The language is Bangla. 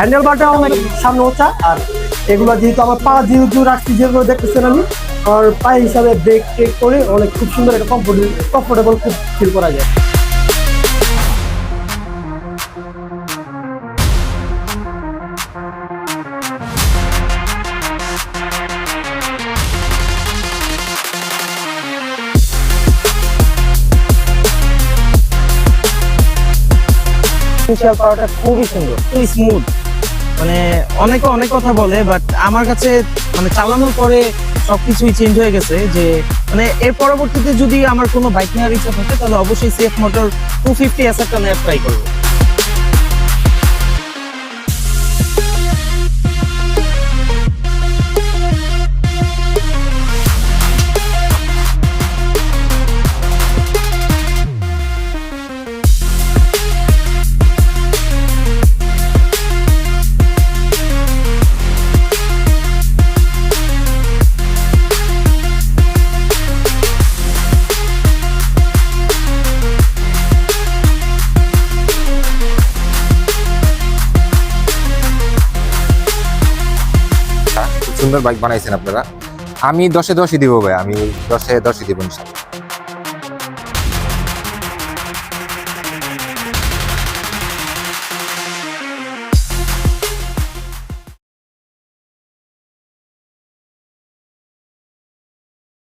হ্যান্ডেল বারটা অনেক সামনে উঁচা আর এগুলো যেহেতু আমার পা যেহেতু রাখছি যেগুলো দেখতেছেন আমি আর পায়ে হিসাবে ব্রেক টেক করে অনেক খুব সুন্দর একটা কমফোর্টেবল কমফোর্টেবল খুব ফিল করা যায়। পাওয়ারটা খুবই সুন্দর। খুবই স্মুথ মানে অনেকে অনেক কথা বলে বাট আমার কাছে মানে চালানোর পরে সবকিছুই চেঞ্জ হয়ে গেছে যে মানে এর পরবর্তীতে যদি আমার কোনো বাইক নেওয়ার ইচ্ছা থাকে, তাহলে অবশ্যই সেফ মোটর টু ফিফটি একটা নেওয়ার ট্রাই করব। সুন্দর বাইক বানাইছেন আপনারা। আমি দশে দশই দিব ভাই আমি দশে দশই দিব ইনশাল্লাহ।